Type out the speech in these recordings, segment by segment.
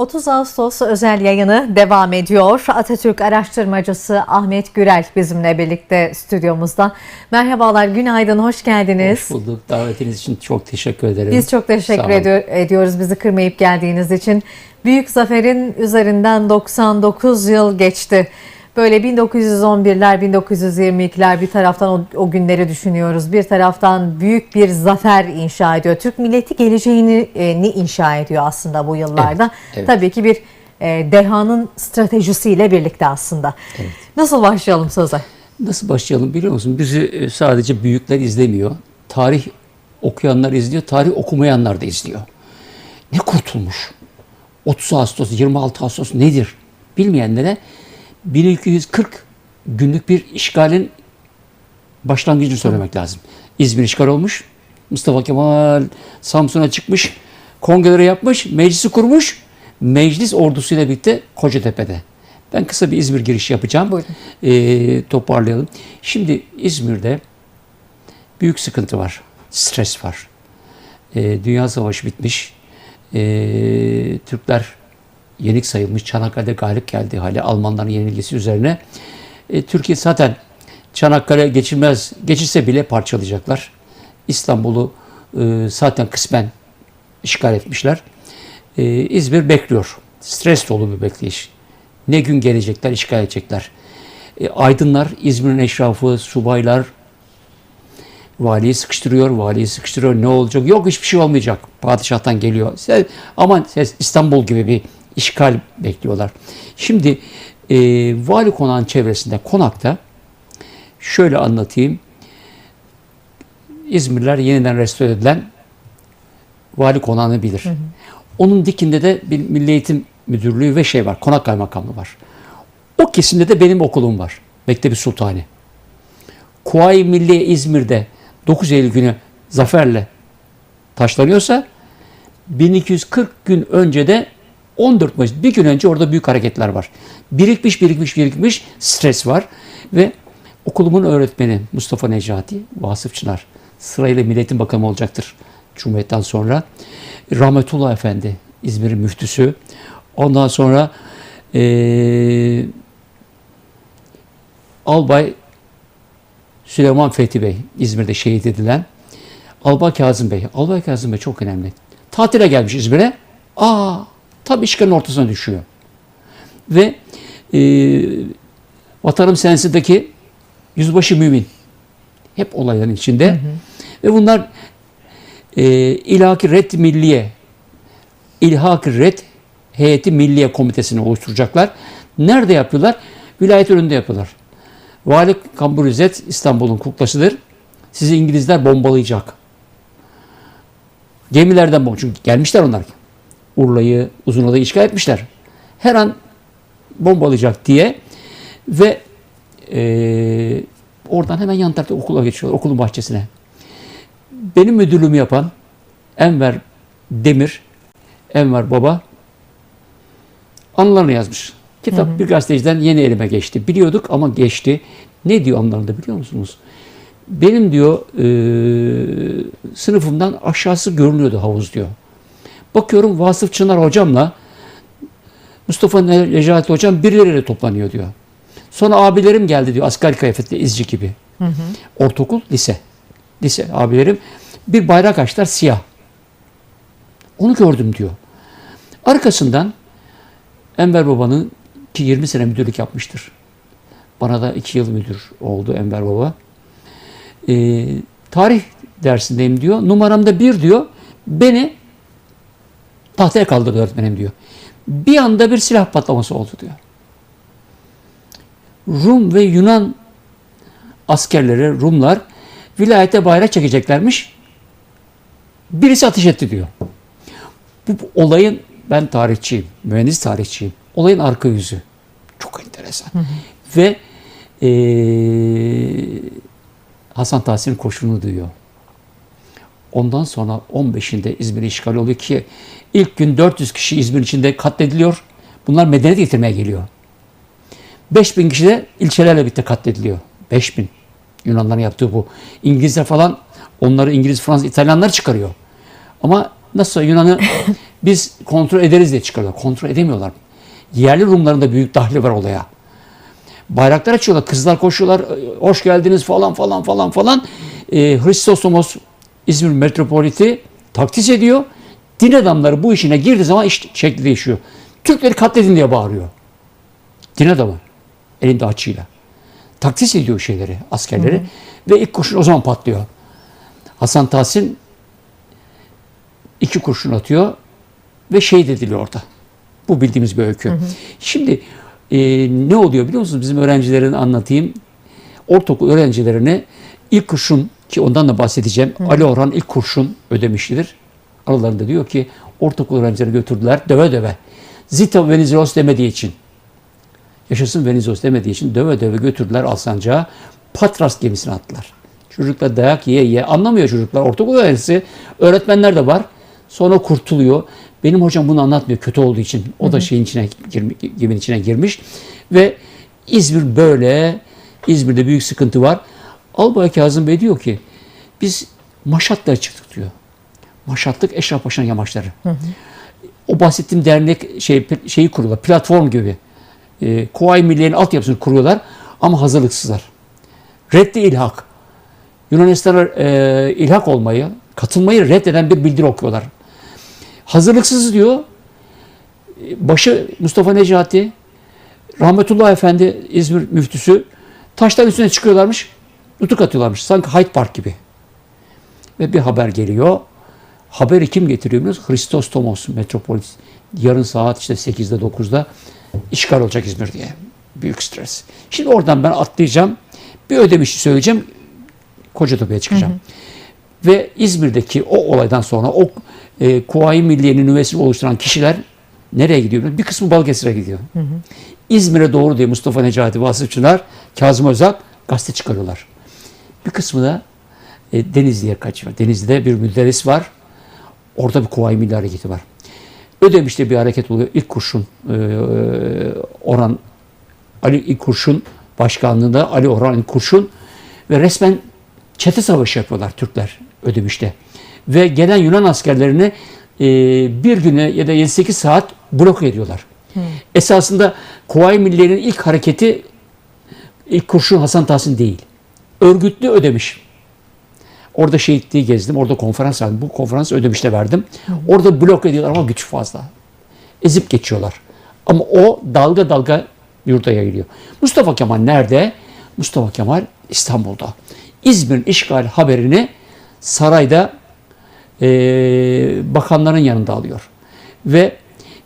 30 Ağustos özel yayını devam ediyor. Atatürk araştırmacısı Ahmet Gürel bizimle birlikte stüdyomuzda. Merhabalar, günaydın, hoş geldiniz. Hoş bulduk. Davetiniz için çok teşekkür ederim. Biz çok teşekkür ediyor- ediyoruz bizi kırmayıp geldiğiniz için. Büyük Zafer'in üzerinden 99 yıl geçti. Böyle 1911'ler, 1922'ler bir taraftan o, o günleri düşünüyoruz. Bir taraftan büyük bir zafer inşa ediyor. Türk milleti geleceğini e, ni inşa ediyor aslında bu yıllarda. Evet, evet. Tabii ki bir e, dehanın stratejisiyle birlikte aslında. Nasıl başlayalım söze? Nasıl başlayalım biliyor musun? Bizi e, sadece büyükler izlemiyor. Tarih okuyanlar izliyor, tarih okumayanlar da izliyor. Ne kurtulmuş? 30 Ağustos, 26 Ağustos nedir? Bilmeyenlere 1240 günlük bir işgalin başlangıcını söylemek lazım. İzmir işgal olmuş. Mustafa Kemal Samsun'a çıkmış. Kongreleri yapmış. Meclisi kurmuş. Meclis ordusuyla birlikte Kocatepe'de. Ben kısa bir İzmir girişi yapacağım. Buyurun. Ee, toparlayalım. Şimdi İzmir'de büyük sıkıntı var. Stres var. Ee, Dünya Savaşı bitmiş. Ee, Türkler yenik sayılmış. Çanakkale'de galip geldi hali Almanların yenilgisi üzerine. E, Türkiye zaten Çanakkale geçilmez, geçirse bile parçalayacaklar. İstanbul'u e, zaten kısmen işgal etmişler. E, İzmir bekliyor. Stres dolu bir bekleyiş. Ne gün gelecekler, işgal edecekler. E, aydınlar, İzmir'in eşrafı, subaylar valiyi sıkıştırıyor, valiyi sıkıştırıyor. Ne olacak? Yok hiçbir şey olmayacak. Padişahtan geliyor. Aman İstanbul gibi bir işgal bekliyorlar. Şimdi e, vali konağın çevresinde, konakta şöyle anlatayım. İzmirliler yeniden restore edilen vali konağını bilir. Onun dikinde de bir Milli Eğitim Müdürlüğü ve şey var, konak kaymakamlığı var. O kesimde de benim okulum var. Mektebi Sultani. Kuvayi Milliye İzmir'de 9 Eylül günü zaferle taşlanıyorsa 1240 gün önce de 14 Mayıs bir gün önce orada büyük hareketler var. Birikmiş birikmiş birikmiş stres var ve okulumun öğretmeni Mustafa Necati, Vasıf Çınar sırayla Milletin Bakanı olacaktır Cumhuriyet'ten sonra. Rahmetullah Efendi İzmir'in müftüsü. Ondan sonra eee Albay Süleyman Fethi Bey İzmir'de şehit edilen Albay Kazım Bey. Albay Kazım Bey çok önemli. Tatile gelmiş İzmir'e. Aa, tam işgalin ortasına düşüyor. Ve e, Vatanım Sensi'deki Yüzbaşı Mümin. Hep olayların içinde. Ve bunlar e, İlhaki Red Milliye İlhaki Red Heyeti Milliye Komitesi'ni oluşturacaklar. Nerede yapıyorlar? Vilayet önünde yapıyorlar. Vali Kambur İzzet İstanbul'un kuklasıdır. Sizi İngilizler bombalayacak. Gemilerden bomba. Çünkü gelmişler onlar. Urla'yı, Uzunada'yı işgal etmişler. Her an bombalayacak diye ve eee, oradan hemen yan tarafta okula geçiyorlar. Okulun bahçesine. Benim müdürlüğümü yapan Enver Demir, Enver Baba anılarını yazmış. Kitap bir gazeteciden yeni elime geçti. Biliyorduk ama geçti. Ne diyor anılarında biliyor musunuz? Benim diyor eee, sınıfımdan aşağısı görünüyordu havuz diyor. Bakıyorum Vasıf Çınar hocamla Mustafa Necati hocam birileriyle toplanıyor diyor. Sonra abilerim geldi diyor asker kıyafetli izci gibi. Ortaokul, lise. Lise abilerim bir bayrak açtılar siyah. Onu gördüm diyor. Arkasından Enver Baba'nın ki 20 sene müdürlük yapmıştır. Bana da 2 yıl müdür oldu Enver Baba. Ee, tarih dersindeyim diyor. Numaramda bir diyor. Beni tahtaya kaldırdı öğretmenim diyor. Bir anda bir silah patlaması oldu diyor. Rum ve Yunan askerleri, Rumlar vilayete bayrak çekeceklermiş. Birisi ateş etti diyor. Bu, bu olayın ben tarihçiyim, mühendis tarihçiyim. Olayın arka yüzü. Çok enteresan. Ve eee, Hasan Tahsin koşunu duyuyor. Ondan sonra 15'inde İzmir işgal oluyor ki ilk gün 400 kişi İzmir içinde katlediliyor. Bunlar medeniyet getirmeye geliyor. 5000 kişi de ilçelerle birlikte katlediliyor. 5000. Yunanların yaptığı bu. İngilizler falan onları İngiliz, Fransız, İtalyanlar çıkarıyor. Ama nasıl Yunan'ı Biz kontrol ederiz diye çıkarıyorlar. Kontrol edemiyorlar. Yerli Rumların da büyük dahli var olaya. Bayraklar açıyorlar. Kızlar koşuyorlar. "E, Hoş geldiniz falan falan falan falan. E, Hristosomos İzmir metropoliti takdis ediyor. Din adamları bu işine girdiği zaman iş şekli değişiyor. Türkleri katledin diye bağırıyor. Din adamı. Elinde açıyla. Takdis ediyor şeyleri, askerleri. Ve ilk kurşun o zaman patlıyor. Hasan Tahsin iki kurşun atıyor ve şehit ediliyor orada. Bu bildiğimiz bir öykü. Şimdi e, ne oluyor biliyor musunuz? Bizim öğrencilerin anlatayım. Ortaokul öğrencilerine ilk kurşun ki ondan da bahsedeceğim. Ali Orhan ilk kurşun ödemişlidir. Aralarında diyor ki ortaokul öğrencileri götürdüler döve döve. Zita Venizelos demediği için. Yaşasın Venizelos demediği için döve döve götürdüler Alsancak'a. Patras gemisine attılar. Çocuklar dayak yiye yiye anlamıyor çocuklar. Ortaokul öğrencisi öğretmenler de var. Sonra kurtuluyor. Benim hocam bunu anlatmıyor kötü olduğu için. O da şeyin içine geminin içine girmiş ve İzmir böyle İzmir'de büyük sıkıntı var. Albay Kazım Bey diyor ki biz Maşat'la çıktık diyor. Maşatlık Eşref Paşa'nın yamaçları. O bahsettiğim dernek şey şeyi kuruyorlar. Platform gibi. E, Kuvayi Milliye'nin altyapısını kuruyorlar ama hazırlıksızlar. Reddi ilhak. Yunanistan'a e, ilhak olmayı, katılmayı reddeden bir bildiri okuyorlar. Hazırlıksız diyor. E, Başı Mustafa Necati, Rahmetullah Efendi İzmir müftüsü taşların üstüne çıkıyorlarmış. Nutuk atıyorlarmış. Sanki Hyde Park gibi. Ve bir haber geliyor. Haberi kim getiriyor biliyor musunuz? Hristos Tomos metropolis. Yarın saat işte 8'de 9'da işgal olacak İzmir diye. Büyük stres. Şimdi oradan ben atlayacağım. Bir ödemişi söyleyeceğim. Kocatepe'ye çıkacağım. Ve İzmir'deki o olaydan sonra o e, Kuvayi Milliye'nin nüvesini oluşturan kişiler nereye gidiyor? Bir kısmı Balıkesir'e gidiyor. İzmir'e doğru diye Mustafa Necati Vasıfçılar, Kazım Özak gazete çıkarıyorlar. Bir kısmı da e, Denizli'ye kaçıyor. Denizli'de bir müderris var. Orada bir Kuvayi Milli Hareketi var. Ödemiş'te bir hareket oluyor. İlk kurşun e, Orhan Ali İlk Kurşun başkanlığında Ali Orhan İlk Kurşun ve resmen çete savaşı yapıyorlar Türkler Ödemiş'te. Ve gelen Yunan askerlerini e, bir güne ya da 7-8 saat blok ediyorlar. Esasında Kuvayi Milliye'nin ilk hareketi ilk kurşun Hasan Tahsin değil. Örgütlü Ödemiş. Orada şehitliği gezdim. Orada konferans verdim. Bu konferans Ödemiş'te verdim. Orada blok ediyorlar ama güç fazla. Ezip geçiyorlar. Ama o dalga dalga yurda yayılıyor. Mustafa Kemal nerede? Mustafa Kemal İstanbul'da. İzmir'in işgal haberini sarayda eee, bakanların yanında alıyor. Ve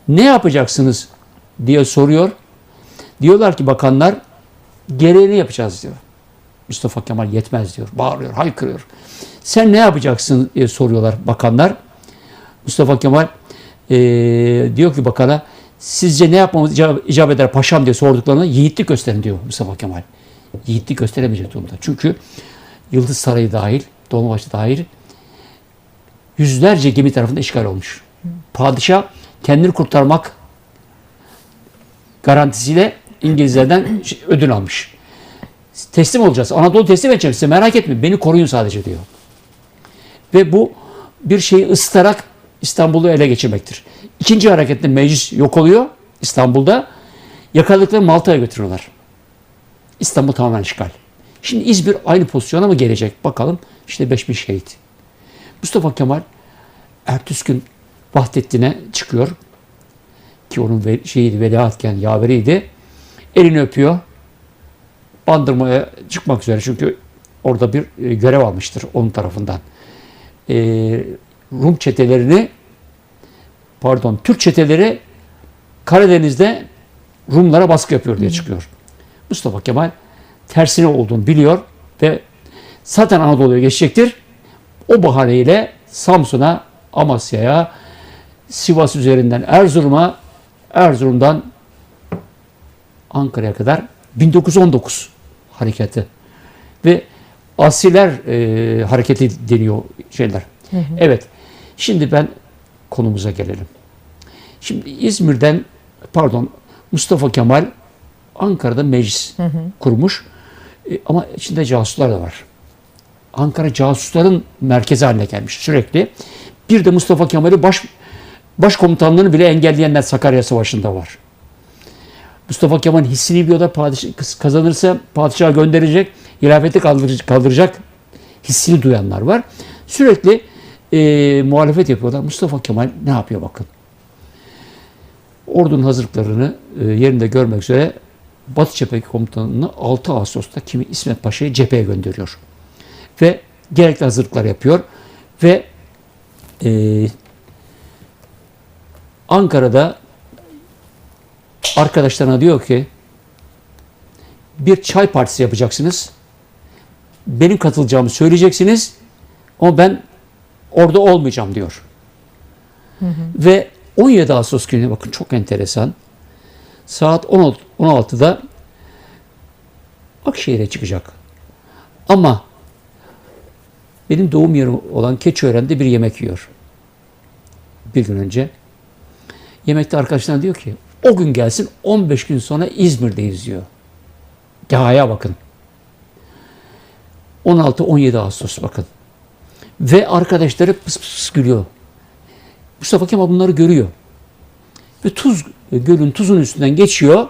ne yapacaksınız diye soruyor. Diyorlar ki bakanlar gereğini yapacağız diyor. Mustafa Kemal yetmez diyor. Bağırıyor, haykırıyor. Sen ne yapacaksın diye soruyorlar bakanlar. Mustafa Kemal eee, diyor ki bakana sizce ne yapmamız icap eder paşam diye sorduklarına yiğitlik gösterin diyor Mustafa Kemal. Yiğitlik gösteremeyecek durumda. Çünkü Yıldız Sarayı dahil, Dolmabahçe dahil yüzlerce gemi tarafından işgal olmuş. Padişah kendini kurtarmak garantisiyle İngilizlerden şey- ödün almış. Teslim olacağız. Anadolu teslim edeceğim size merak etmeyin. Beni koruyun sadece diyor. Ve bu bir şeyi ısıtarak İstanbul'u ele geçirmektir. İkinci harekette meclis yok oluyor İstanbul'da. Yakaladıkları Malta'ya götürüyorlar. İstanbul tamamen işgal. Şimdi İzmir aynı pozisyona mı gelecek? Bakalım. İşte 5000 şehit. Mustafa Kemal ertesi gün Vahdettin'e çıkıyor. Ki onun şeyiydi, veliahtken yaveriydi. Elini öpüyor. Bandırmaya çıkmak üzere. Çünkü orada bir e, görev almıştır onun tarafından. E, Rum çetelerini pardon Türk çeteleri Karadeniz'de Rumlara baskı yapıyor diye çıkıyor. Mustafa Kemal tersine olduğunu biliyor ve zaten Anadolu'ya geçecektir. O bahaneyle Samsun'a, Amasya'ya, Sivas üzerinden Erzurum'a, Erzurum'dan Ankara'ya kadar 1919 hareketi ve asiler e, hareketi deniyor şeyler. Evet. Şimdi ben konumuza gelelim. Şimdi İzmir'den pardon Mustafa Kemal Ankara'da meclis kurmuş. E, ama içinde casuslar da var. Ankara casusların merkezi haline gelmiş sürekli. Bir de Mustafa Kemal'i baş Başkomutanlığını bile engelleyenler Sakarya Savaşı'nda var. Mustafa Kemal hissini biliyorlar. Padişah, kazanırsa padişah gönderecek, hilafeti kaldıracak, kaldıracak hissini duyanlar var. Sürekli e, muhalefet yapıyorlar. Mustafa Kemal ne yapıyor bakın. Ordunun hazırlıklarını e, yerinde görmek üzere Batı Cepheki Komutanı'nı 6 Ağustos'ta kimi İsmet Paşa'yı cepheye gönderiyor. Ve gerekli hazırlıklar yapıyor. Ve e, Ankara'da arkadaşlarına diyor ki bir çay partisi yapacaksınız. Benim katılacağımı söyleyeceksiniz. Ama ben orada olmayacağım diyor. Ve 17 Ağustos günü bakın çok enteresan. Saat 16 16'da Akşehir'e çıkacak. Ama benim doğum yerim olan Keçiören'de bir yemek yiyor. Bir gün önce. Yemekte arkadaşlar diyor ki o gün gelsin 15 gün sonra İzmir'deyiz diyor. Gahaya bakın. 16-17 Ağustos bakın. Ve arkadaşları pıs pıs pıs gülüyor. Mustafa Kemal bunları görüyor. Ve tuz gölün tuzun üstünden geçiyor.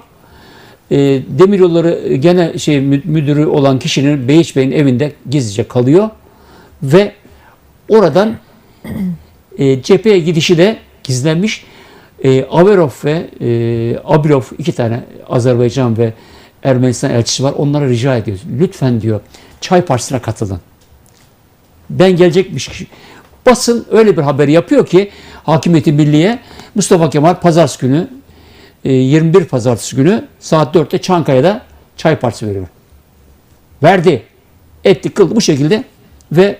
E, demiryolları gene şey mü- müdürü olan kişinin Beyiç Bey'in evinde gizlice kalıyor ve oradan e, cepheye gidişi de gizlenmiş. E, Averov ve e, Abirov iki tane Azerbaycan ve Ermenistan elçisi var. Onlara rica ediyor. Lütfen diyor çay partisine katılın. Ben gelecekmiş. Basın öyle bir haber yapıyor ki Hakimiyeti Milliye Mustafa Kemal pazartesi günü e, 21 pazartesi günü saat 4'te Çankaya'da çay partisi veriyor. Verdi. Etti kıldı bu şekilde ve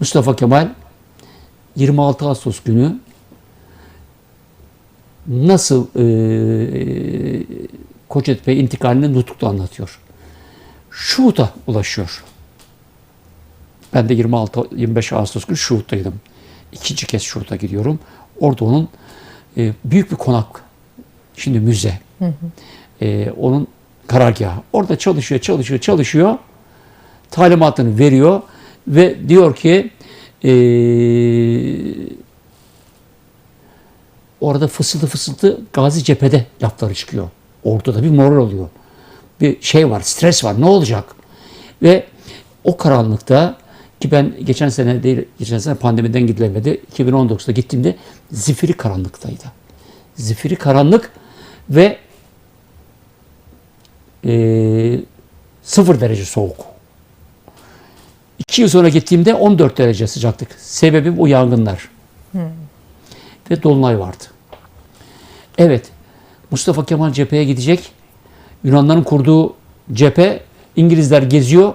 Mustafa Kemal 26 Ağustos günü nasıl e, Kocatepe intikalini nutukla anlatıyor. Şuhut'a ulaşıyor. Ben de 26 25 Ağustos günü Şuhut'taydım. İkinci kez Şuhut'a gidiyorum. Orada onun e, büyük bir konak. Şimdi müze. E, onun karargahı. Orada çalışıyor, çalışıyor, çalışıyor. Talimatını veriyor ve diyor ki e, orada fısıltı fısıltı Gazi cephede lafları çıkıyor. Ortada bir moral oluyor. Bir şey var, stres var. Ne olacak? Ve o karanlıkta ki ben geçen sene değil, geçen sene pandemiden gidilemedi. 2019'da gittiğimde zifiri karanlıktaydı. Zifiri karanlık ve e, sıfır derece soğuk. İki yıl sonra gittiğimde 14 derece sıcaklık. Sebebim o yangınlar. Ve dolunay vardı. Evet, Mustafa Kemal cepheye gidecek. Yunanların kurduğu cephe İngilizler geziyor.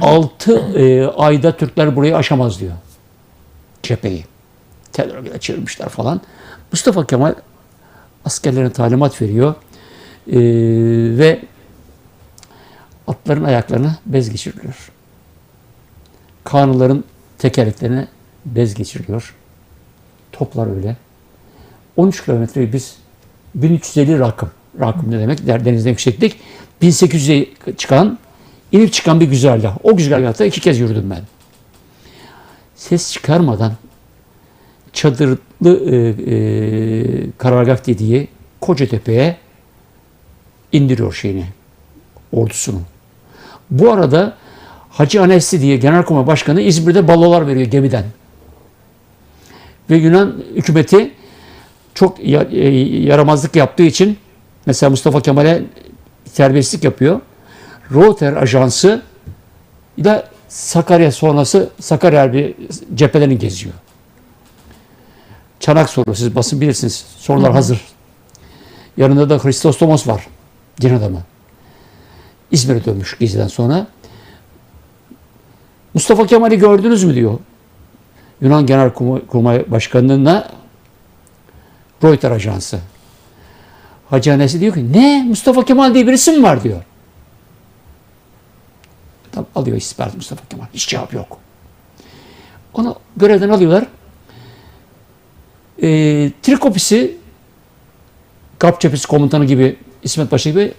6 ayda Türkler burayı aşamaz diyor. Cepheyi. Terörle çevirmişler falan. Mustafa Kemal askerlerine talimat veriyor. E, ve atların ayaklarına bez geçiriliyor. Kanunların tekerleklerine bez geçiriliyor. Toplar öyle. 13 kilometreyi biz 1350 rakım. Rakım ne demek? Denizden yükseklik. 1800'e çıkan, inip çıkan bir güzergah. O güzergahta iki kez yürüdüm ben. Ses çıkarmadan çadırlı e, e, karargah dediği Kocatepe'ye indiriyor şeyini, ordusunu. Bu arada Hacı Anesti diye Genelkurmay Başkanı İzmir'de balolar veriyor gemiden. Ve Yunan hükümeti çok e, yaramazlık yaptığı için mesela Mustafa Kemal'e terbiyesizlik yapıyor. Reuters ajansı ile Sakarya sonrası Sakarya bir cephelerini geziyor. Çanak soru siz basın bilirsiniz. Sorular hazır. Yanında da Christos Tomos var. Din adamı. İzmir'e dönmüş geziden sonra. Mustafa Kemal'i gördünüz mü diyor. Yunan Genelkurmay Başkanı'na Reuters ajansı. Hacı Anesi diyor ki ne Mustafa Kemal diye birisi mi var diyor. Tam alıyor istihbarat Mustafa Kemal. Hiç cevap yok. Onu görevden alıyorlar. E, Trikopisi Kap Cephesi komutanı gibi İsmet Paşa gibi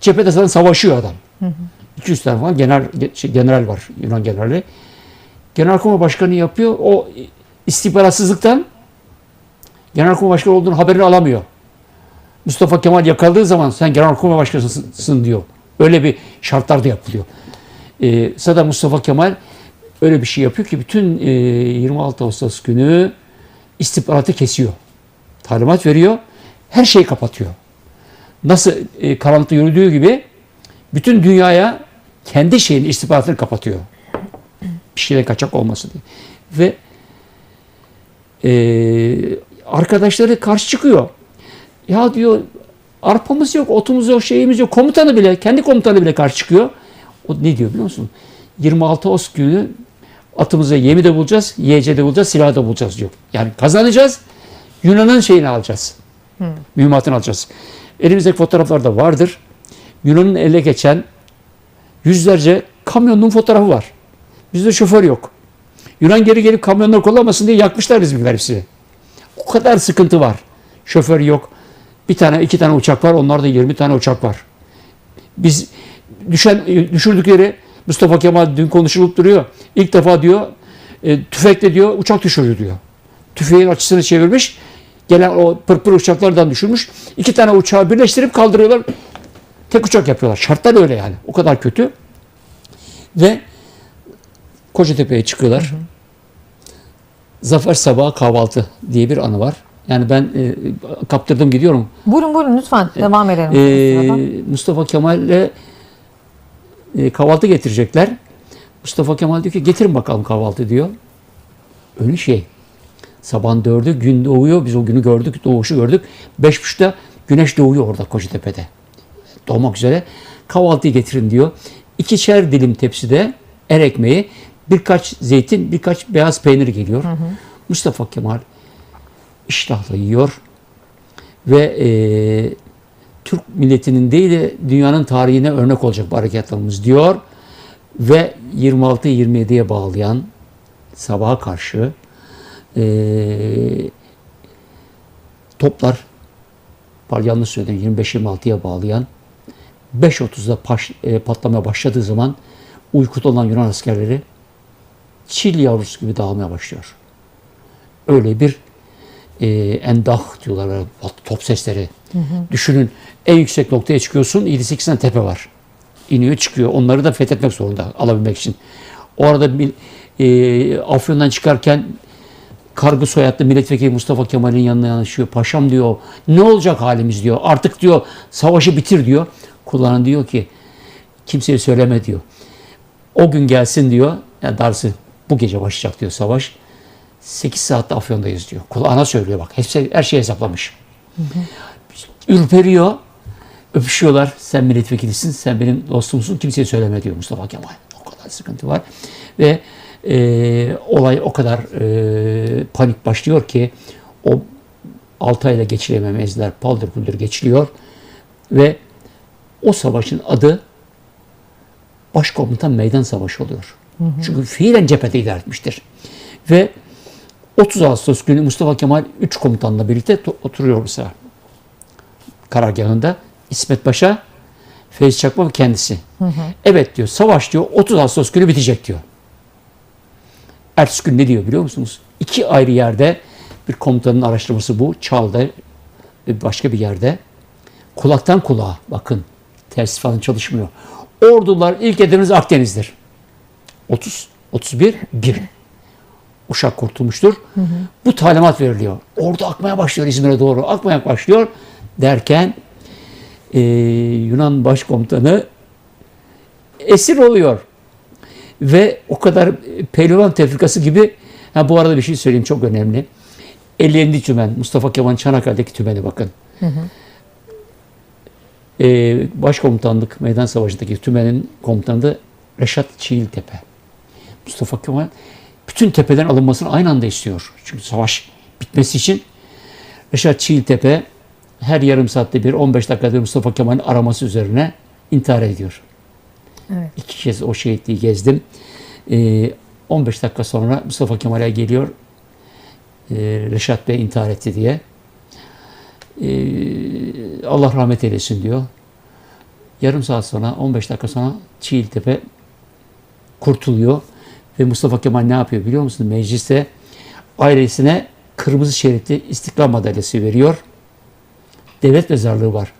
cephede zaten savaşıyor adam. 200 tane falan general, şey, general var Yunan generali. Genelkurmay Başkanı yapıyor. O istihbaratsızlıktan Genelkurmay Başkanı olduğunu haberini alamıyor. Mustafa Kemal yakaladığı zaman sen Genelkurmay Başkanısın diyor. Öyle bir şartlarda yapılıyor. Ee, zaten Mustafa Kemal öyle bir şey yapıyor ki bütün e, 26 Ağustos günü istihbaratı kesiyor. Talimat veriyor. Her şeyi kapatıyor. Nasıl e, karanlıkta yürüdüğü gibi bütün dünyaya kendi şeyin istihbaratını kapatıyor. Bir şeyden kaçak olmasın diye. Ve e, arkadaşları karşı çıkıyor. Ya diyor arpamız yok, otumuz yok, şeyimiz yok. Komutanı bile, kendi komutanı bile karşı çıkıyor. O ne diyor biliyor musun? 26 Ağustos günü atımıza yemi de bulacağız, yiyeceği de bulacağız, silah da bulacağız diyor. Yani kazanacağız, Yunan'ın şeyini alacağız. Mühimmatını alacağız. Elimizdeki fotoğraflar da vardır. Yunan'ın ele geçen yüzlerce kamyonun fotoğrafı var. Bizde şoför yok. Yunan geri gelip kamyonları kullanmasın diye yakmışlar bizimkiler hepsini. O kadar sıkıntı var. Şoför yok. Bir tane, iki tane uçak var. Onlarda 20 tane uçak var. Biz düşen, düşürdükleri Mustafa Kemal dün konuşulup duruyor. İlk defa diyor e, tüfekle diyor uçak düşürüyor diyor. Tüfeğin açısını çevirmiş. Gelen o pırpır uçaklardan düşürmüş. İki tane uçağı birleştirip kaldırıyorlar. Tek uçak yapıyorlar. Şartlar öyle yani. O kadar kötü. Ve Kocatepe'ye çıkıyorlar. Zafer Sabahı Kahvaltı diye bir anı var. Yani ben e, kaptırdım gidiyorum. Buyurun buyurun lütfen devam edelim. Sırada. Mustafa Kemal'le e, kahvaltı getirecekler. Mustafa Kemal diyor ki getirin bakalım kahvaltı diyor. Öyle şey. Sabahın dördü gün doğuyor. Biz o günü gördük. Doğuşu gördük. Beş buçukta güneş doğuyor orada Kocatepe'de. Doğmak üzere. Kahvaltıyı getirin diyor. İkişer dilim tepside er ekmeği, birkaç zeytin, birkaç beyaz peynir geliyor. Mustafa Kemal iştahla yiyor ve e, Türk milletinin değil de dünyanın tarihine örnek olacak bu harekatlarımız diyor ve 26-27'ye bağlayan sabaha karşı e, toplar yanlış söyledim 25-26'ya bağlayan 5.30'da paş, e, patlamaya başladığı zaman uykuda olan Yunan askerleri çil yavrusu gibi dağılmaya başlıyor. Öyle bir e, endah diyorlar top sesleri. Düşünün en yüksek noktaya çıkıyorsun 7-8 tane tepe var. İniyor çıkıyor. Onları da fethetmek zorunda alabilmek için. O arada bir, e, Afyon'dan çıkarken Kargı soyadlı milletvekili Mustafa Kemal'in yanına yanaşıyor. Paşam diyor ne olacak halimiz diyor. Artık diyor savaşı bitir diyor. Kullanan diyor ki kimseye söyleme diyor. O gün gelsin diyor. Ya darısı bu gece başlayacak diyor savaş. 8 saatte Afyon'dayız diyor. Kulağına söylüyor bak. Hepsi, her şeyi hesaplamış. Ürperiyor. Öpüşüyorlar. Sen milletvekilisin, sen benim dostumsun. Kimseye söyleme diyor Mustafa Kemal. O kadar sıkıntı var. Ve e, olay o kadar e, panik başlıyor ki o 6 ayda geçirememezler. Paldır küldür geçiliyor. Ve o savaşın adı Başkomutan Meydan Savaşı oluyor. Çünkü fiilen cephede ilerletmiştir. Ve 30 Ağustos günü Mustafa Kemal 3 komutanla birlikte oturuyor mesela karargahında. İsmet Paşa, Feyz Çakma ve kendisi. Evet diyor savaş diyor 30 Ağustos günü bitecek diyor. Ertesi gün ne diyor biliyor musunuz? İki ayrı yerde bir komutanın araştırması bu. Çal'da başka bir yerde. Kulaktan kulağa bakın. Ters falan çalışmıyor. Ordular ilk hedefiniz Akdeniz'dir. 30, 31, 1. Uşak kurtulmuştur. Bu talimat veriliyor. Ordu akmaya başlıyor İzmir'e doğru. Akmaya başlıyor derken eee, Yunan başkomutanı esir oluyor. Ve o kadar pehlivan tefrikası gibi ha bu arada bir şey söyleyeyim çok önemli. 50. tümen Mustafa Kemal Çanakkale'deki tümeni bakın. Ee, başkomutanlık meydan savaşındaki tümenin komutanı da Reşat Çiğiltepe. Mustafa Kemal bütün tepeden alınmasını aynı anda istiyor. Çünkü savaş bitmesi için Reşat Çiğiltepe her yarım saatte bir 15 dakikada Mustafa Kemal'in araması üzerine intihar ediyor. Evet. İki kez o şehitliği gezdim. Ee, 15 dakika sonra Mustafa Kemal'e geliyor. Ee, Reşat Bey intihar etti diye. Ee, Allah rahmet eylesin diyor. Yarım saat sonra, 15 dakika sonra Çiğiltepe kurtuluyor. Ve Mustafa Kemal ne yapıyor biliyor musun? Mecliste ailesine kırmızı şeritli İstiklal Madalyası veriyor. Devlet mezarlığı var.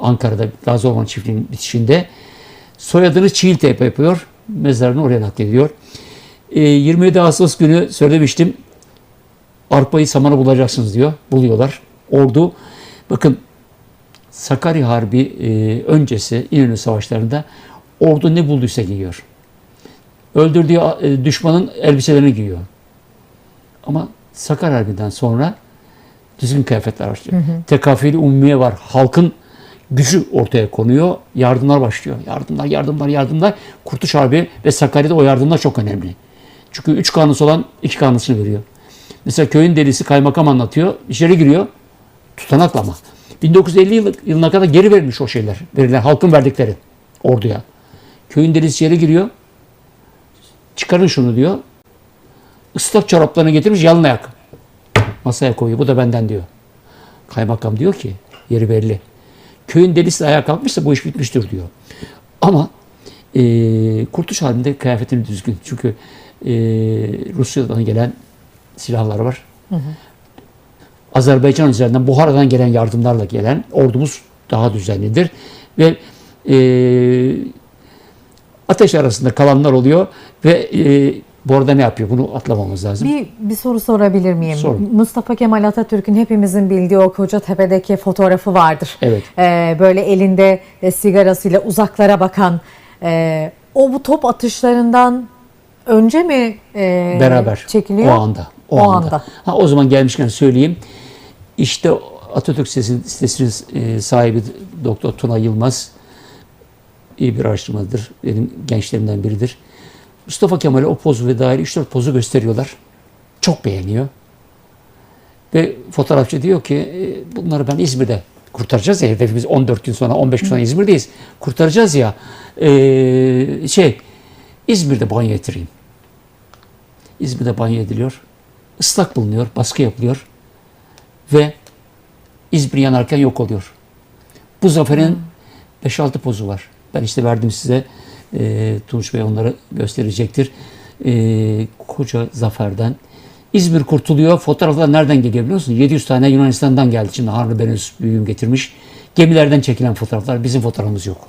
Ankara'da Gazi Orman Çiftliği'nin bitişinde. Soyadını Çiğiltepe yapıyor. Mezarını oraya naklediyor. E, 27 Ağustos günü söylemiştim. Arpayı samanı bulacaksınız diyor. Buluyorlar. Ordu bakın Sakarya Harbi e, öncesi İnönü Savaşları'nda ordu ne bulduysa giyiyor. Öldürdüğü e, düşmanın elbiselerini giyiyor. Ama Sakarya Harbi'nden sonra düzgün kıyafetler başlıyor. Tekafili ummiye var. Halkın gücü ortaya konuyor. Yardımlar başlıyor. Yardımlar, yardımlar, yardımlar. Kurtuluş Harbi ve Sakarya'da o yardımlar çok önemli. Çünkü üç kanısı olan iki kanısını veriyor. Mesela köyün delisi kaymakam anlatıyor. İçeri giriyor. Tutanakla ama. 1950 yıl- yılına kadar geri verilmiş o şeyler. Verilen halkın verdikleri orduya. Köyün delisi içeri giriyor. Çıkarın şunu diyor. Islak çoraplarını getirmiş yalın ayak. Masaya koyuyor. Bu da benden diyor. Kaymakam diyor ki yeri belli. Köyün delisi de ayağa kalkmışsa bu iş bitmiştir diyor. Ama e, Kurtuluş halinde kıyafetini düzgün. Çünkü e, Rusya'dan gelen silahlar var. Azerbaycan üzerinden Buhara'dan gelen yardımlarla gelen ordumuz daha düzenlidir. Ve e, ateş arasında kalanlar oluyor ve e, bu arada ne yapıyor? Bunu atlamamız lazım. Bir, bir soru sorabilir miyim? Sorun. Mustafa Kemal Atatürk'ün hepimizin bildiği o Kocatepe'deki fotoğrafı vardır. Evet. Ee, böyle elinde e, sigarasıyla uzaklara bakan. e, o bu top atışlarından önce mi e, Beraber. çekiliyor? O anda. O, O anda. anda. Ha, o zaman gelmişken söyleyeyim. İşte Atatürk sitesi- sitesinin e, sahibi Doktor Tuna Yılmaz iyi bir araştırmacıdır. Benim gençlerimden biridir. Mustafa Kemal'e o pozu ve dair 3-4 pozu gösteriyorlar. Çok beğeniyor. Ve fotoğrafçı diyor ki e, bunları ben İzmir'de kurtaracağız ya hedefimiz 14 gün sonra 15 gün sonra İzmir'deyiz. Kurtaracağız ya e, şey İzmir'de banyo getireyim. İzmir'de banyo ediliyor. Islak bulunuyor, baskı yapılıyor ve İzmir yanarken yok oluyor. Bu zaferin 5-6 pozu var. Ben işte verdim size. E, Tunç Bey onları gösterecektir. E, koca zaferden. İzmir kurtuluyor. Fotoğraflar nereden geliyor biliyor musun? 700 tane Yunanistan'dan geldi. Şimdi Harun Benus büyüğüm getirmiş. Gemilerden çekilen fotoğraflar. Bizim fotoğrafımız yok.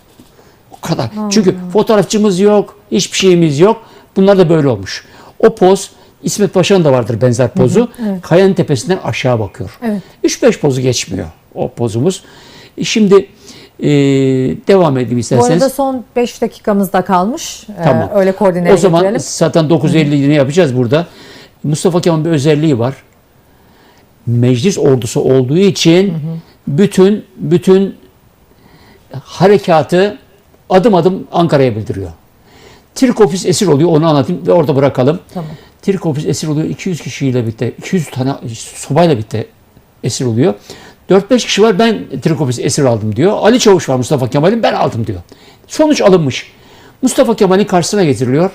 O kadar. Çünkü fotoğrafçımız yok. Hiçbir şeyimiz yok. Bunlar da böyle olmuş. O poz İsmet Paşa'nın da vardır benzer pozu. Kayanın tepesinden aşağı bakıyor. Evet. 3-5 pozu geçmiyor o pozumuz. E, Şimdi e, devam edeyim Bu isterseniz. arada son 5 dakikamız da kalmış. Ee, Tamam. öyle koordine o zaman getirelim. zaten 9.50 ne yapacağız burada? Mustafa Kemal'in bir özelliği var. Meclis ordusu olduğu için bütün bütün harekatı adım adım Ankara'ya bildiriyor. Tirkofis esir oluyor onu anlatayım ve orada bırakalım. Tamam. Tirkofis esir oluyor 200 kişiyle birlikte 200 tane subayla birlikte esir oluyor. 4-5 kişi var ben Trikopis esir aldım diyor. Ali Çavuş var Mustafa Kemal'in ben aldım diyor. Sonuç alınmış. Mustafa Kemal'in karşısına getiriliyor.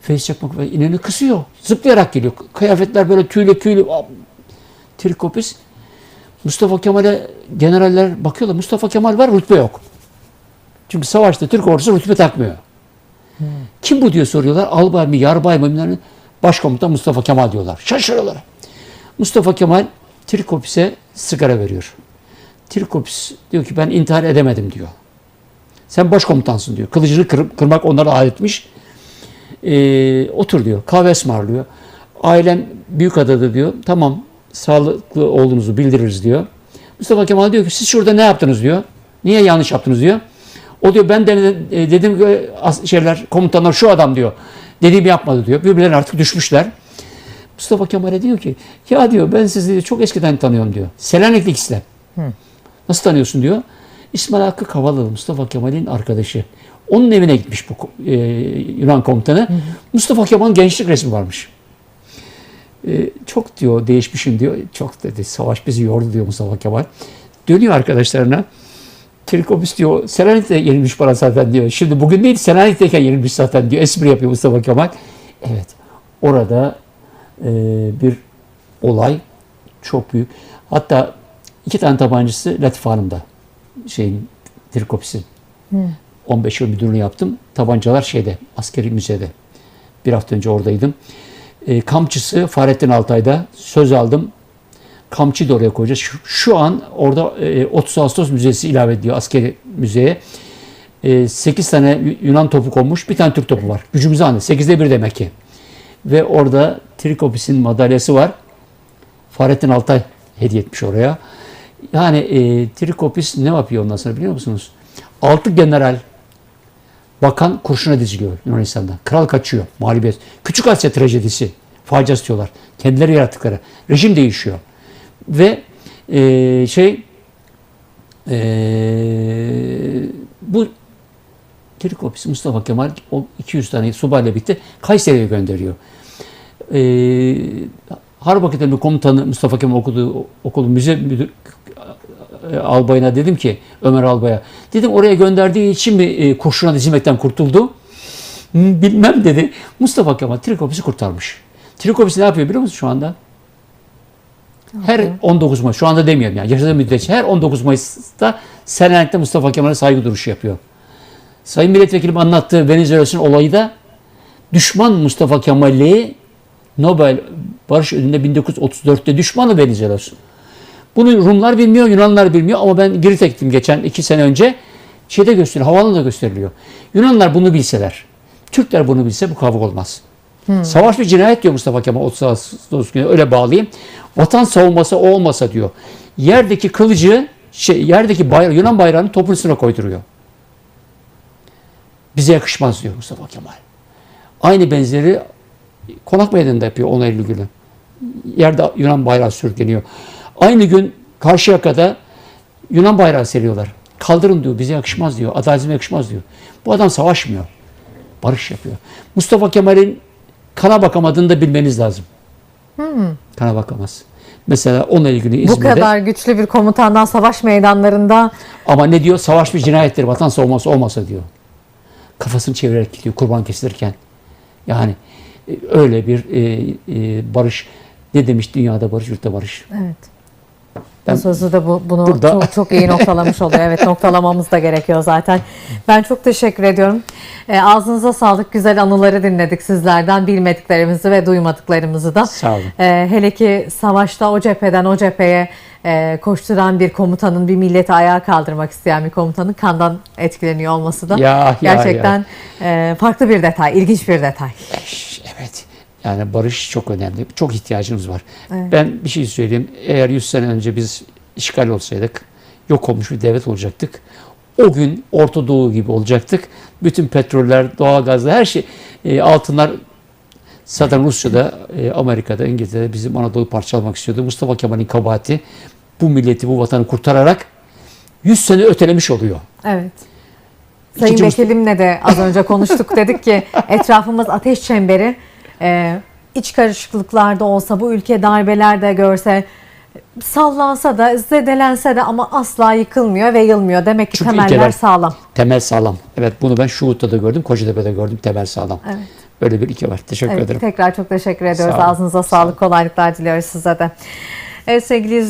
Feyz Çakmak ve İnönü kısıyor. Zıplayarak geliyor. Kıyafetler böyle tüylü tüylü. Trikopis. Mustafa Kemal'e generaller bakıyorlar. Mustafa Kemal var rütbe yok. Çünkü savaşta Türk ordusu rütbe takmıyor. Kim bu diyor soruyorlar. Albay mı, yarbay mı? Başkomutan Mustafa Kemal diyorlar. Şaşırıyorlar. Mustafa Kemal Trikopis'e sigara veriyor. Trikopis diyor ki ben intihar edemedim diyor. Sen başkomutansın diyor. Kılıcını kır- kırmak onlara adetmiş. Ee, otur diyor. Kahve ısmarlıyor. Ailem Büyükada'da diyor. Tamam sağlıklı olduğunuzu bildiririz diyor. Mustafa Kemal diyor ki siz şurada ne yaptınız diyor. Niye yanlış yaptınız diyor. O diyor ben de dedim ki şeyler komutanlar şu adam diyor. Dediğimi yapmadı diyor. Birbirlerine artık düşmüşler. Mustafa Kemal'e diyor ki ya diyor ben sizi diyor, çok eskiden tanıyorum diyor. Selanikli de. Nasıl tanıyorsun diyor. İsmail Hakkı Kavalalı Mustafa Kemal'in arkadaşı. Onun evine gitmiş bu e, Yunan komutanı. Mustafa Kemal'in gençlik resmi varmış. E, çok diyor değişmişim diyor. Çok dedi savaş bizi yordu diyor Mustafa Kemal. Dönüyor arkadaşlarına. Trikopis diyor Selanik'te yenilmiş bana zaten diyor. Şimdi bugün değil Selanik'teyken yenilmiş zaten diyor. Espri yapıyor Mustafa Kemal. Evet orada e, bir olay çok büyük. Hatta iki tane tabancası Latife Hanım'da. Şeyin Trikopis'in. 15 yıl müdürlüğünü yaptım. Tabancalar şeyde, askeri müzede. Bir hafta önce oradaydım. E, kamçısı Fahrettin Altay'da. Söz aldım. Kamçı da oraya koyacağız. Şu, şu an orada e, 30 Ağustos Müzesi ilave ediyor askeri müzeye. E, 8 tane Yu- Yunan topu konmuş. Bir tane Türk topu var. Gücümüzü anlıyor. 8'de 1 demek ki. Ve orada Trikopis'in madalyası var. Fahrettin Altay hediye etmiş oraya. Yani e, Trikopis ne yapıyor ondan sonra biliyor musunuz? Altı general bakan kurşuna diziliyor Yunanistan'da. Kral kaçıyor. Mağlubiyet. Küçük Asya trajedisi. Faciası diyorlar. Kendileri yarattıkları. Rejim değişiyor. Ve e, şey e, bu Trikopis Mustafa Kemal o 200 tane subayla birlikte Kayseri'ye gönderiyor. E, Harp Akademi Komutanı Mustafa Kemal okuduğu okulun müze müdür e, albayına dedim ki Ömer Albay'a dedim oraya gönderdiği için mi e, kurşuna dizilmekten kurtuldu? "Hı, Bilmem dedi. Mustafa Kemal Trikopis'i kurtarmış. Trikopis ne yapıyor biliyor musun şu anda? Her 19 Mayıs, şu anda demiyorum yani yaşadığı müddetçe her 19 Mayıs'ta Selanik'te Mustafa Kemal'e saygı duruşu yapıyor. Sayın Milletvekilim anlattığı Venezuela'sının olayı da düşman Mustafa Kemal'i Nobel Barış Ödülü'nde 1934'te düşmanı Venezuela'sı. Bunu Rumlar bilmiyor, Yunanlar bilmiyor ama ben Girit'e gittim geçen iki sene önce. Şeyde gösteriyor, havaalanında gösteriliyor. Yunanlar bunu bilseler, Türkler bunu bilse bu kavga olmaz. Savaş bir cinayet diyor Mustafa Kemal 30 Ağustos günü öyle bağlayayım. Vatan savunması o olmasa diyor. Yerdeki kılıcı, şey, yerdeki bayrağı, Yunan bayrağını topun üstüne koyduruyor. Bize yakışmaz diyor Mustafa Kemal. Aynı benzeri Konak Meydanı'nda yapıyor 10 Eylül günü. Yerde Yunan bayrağı sürükleniyor. Aynı gün Karşıyaka'da Yunan bayrağı seriyorlar. Kaldırın diyor, bize yakışmaz diyor, adaletime yakışmaz diyor. Bu adam savaşmıyor, barış yapıyor. Mustafa Kemal'in kana bakamadığını da bilmeniz lazım. Kana bakamaz. Mesela 10 Eylül günü Bu İzmir'de kadar güçlü bir komutandan savaş meydanlarında ama ne diyor? Savaş bir cinayettir, vatan savunması olmasa diyor. Kafasını çevirerek gidiyor kurban kesilirken. Yani öyle bir e, e, barış. Ne demiş dünyada barış, yurtta barış. evet. Ben- bu sözü de bu, bunu Burada- çok, çok iyi noktalamış oluyor. Evet noktalamamız da gerekiyor zaten. Ben çok teşekkür ediyorum. E, ağzınıza sağlık. Güzel anıları dinledik sizlerden. Bilmediklerimizi ve duymadıklarımızı da. Sağ olun. E, hele ki savaşta o cepheden o cepheye e, koşturan bir komutanın, bir milleti ayağa kaldırmak isteyen bir komutanın kandan etkileniyor olması da Ya, ya, gerçekten e, farklı bir detay, ilginç bir detay. Evet. Yani barış çok önemli. Çok ihtiyacımız var. Ben bir şey söyleyeyim. Eğer 100 sene önce biz işgal olsaydık yok olmuş bir devlet olacaktık. O gün Orta Doğu gibi olacaktık. Bütün petroller, doğalgazlar, her şey, e, altınlar zaten Rusya'da, e, Amerika'da, İngiltere'de bizim Anadolu parçalamak istiyordu. Mustafa Kemal'in kabahati bu milleti, bu vatanı kurtararak 100 sene ötelemiş oluyor. Evet. Sayın İkinci Vekilimle de az önce konuştuk. Dedik ki etrafımız ateş çemberi. Ee, iç karışıklıklarda olsa, bu ülke darbeler de görse, sallansa da, zedelense de ama asla yıkılmıyor ve yılmıyor. Demek ki Çünkü temeller ilkeler- sağlam. Temel sağlam. Evet bunu ben Şuhut'ta da gördüm, Kocatepe'de gördüm. Temel sağlam. Evet. Böyle bir ilke var. Teşekkür Evet, ederim. tekrar çok teşekkür ediyoruz. Sağ olun. Ağzınıza sağlık, kolaylıklar diliyoruz size de. Evet sevgili izleyenler.